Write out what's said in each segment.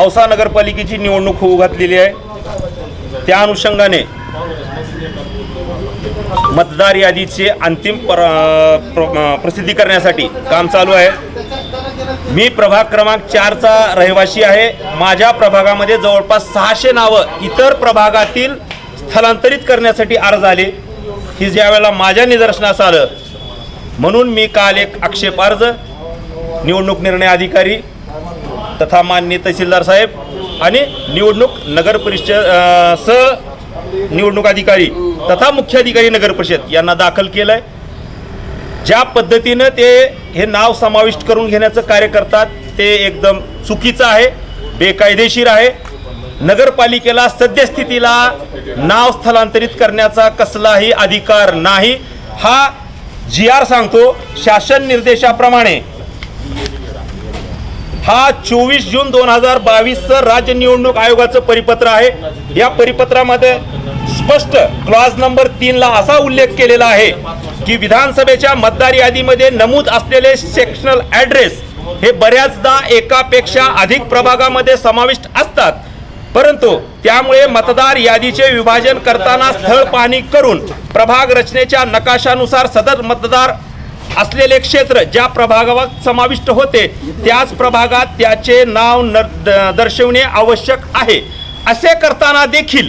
औसा नगरपालिकेची निवडणूक होऊ घातलेली आहे. त्या अनुषंगाने मतदार यादीचे अंतिम प्र प्र- प्रसिद्धी करण्यासाठी काम चालू आहे. मी प्रभाग क्रमांक चारचा रहिवासी आहे. माझ्या प्रभागामध्ये जवळपास सहाशे नावं इतर प्रभागातील स्थलांतरित करण्यासाठी अर्ज आले. की ज्या वेळेला माझ्या निदर्शनास आलं म्हणून मी काल एक आक्षेप अर्ज निवडणूक निर्णय अधिकारी तथा मान्य तहसीलदार साहेब आणि निवडणूक नगर परिषद सह निवडणूक अधिकारी तथा मुख्य अधिकारी नगर परिषद यांना दाखल केलं आहे ज्या पद्धतीनं ते हे नाव समाविष्ट करून घेण्याचं कार्य करतात ते एकदम चुकीचं आहे बेकायदेशीर आहे. नगरपालिकेला सद्यस्थितीला नाव स्थलांतरित करण्याचा कसलाही अधिकार नाही. हा जी आर सांगतो शासन निर्देशाप्रमाणे. हा चोवीस जून दोन हजार बावीसचं राज्य निवडणूक आयोगाचं परिपत्र आहे. या परिपत्रामध्ये स्पष्ट क्लॉज नंबर तीनला असा उल्लेख केलेला आहे की विधानसभेच्या मतदार यादीमध्ये नमूद असलेले सेक्शनल ॲड्रेस हे बऱ्याचदा एकापेक्षा अधिक प्रभागामध्ये समाविष्ट असतात. परंतु त्यामुळे मतदार यादीचे विभाजन करताना स्थळ पाहणी करून प्रभाग रचनेच्या नकाशानुसार सदर मतदार असलेले क्षेत्र ज्या प्रभागात समाविष्ट होते त्याच प्रभागात त्याचे नाव न द- दर्शवणे आवश्यक आहे. असे करताना देखील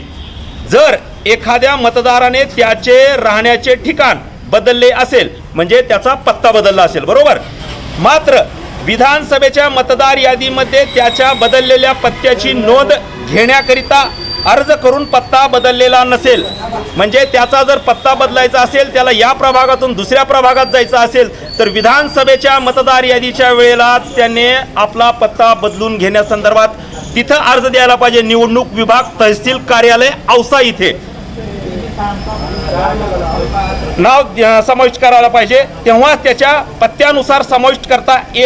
जर एखाद्या मतदाराने त्याचे राहण्याचे ठिकाण बदलले असेल म्हणजे त्याचा पत्ता बदलला असेल बरोबर? मात्र विधानसभेच्या मतदार यादीमध्ये त्याच्या बदललेल्या पत्त्याची नोंद घेण्याकरिता अर्ज करून पत्ता बदललेला नसेल म्हणजे त्याचा जर पत्ता बदलायचा असेल त्याला या प्रभागातून दुसऱ्या प्रभागात जायचा असेल तर विधानसभेच्या मतदार यादीच्या वेळेला त्याने आपला पत्ता बदलून घेण्यासंदर्भात तिथं अर्ज द्यायला पाहिजे. निवडणूक विभाग तहसील कार्यालय औसा इथे. नाव समाविष्ट करायला पाहिजे. तेव्हा त्याच्या पत्त्यानुसार समाविष्ट करता ए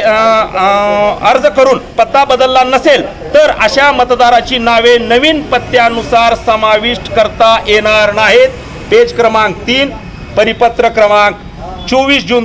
अर्ज करून पत्ता बदलला नसेल तर अशा मतदाराची नावे नवीन पत्त्यानुसार समाविष्ट करता येणार नाहीत. पेज क्रमांक तीन परिपत्र क्रमांक चोवीस जून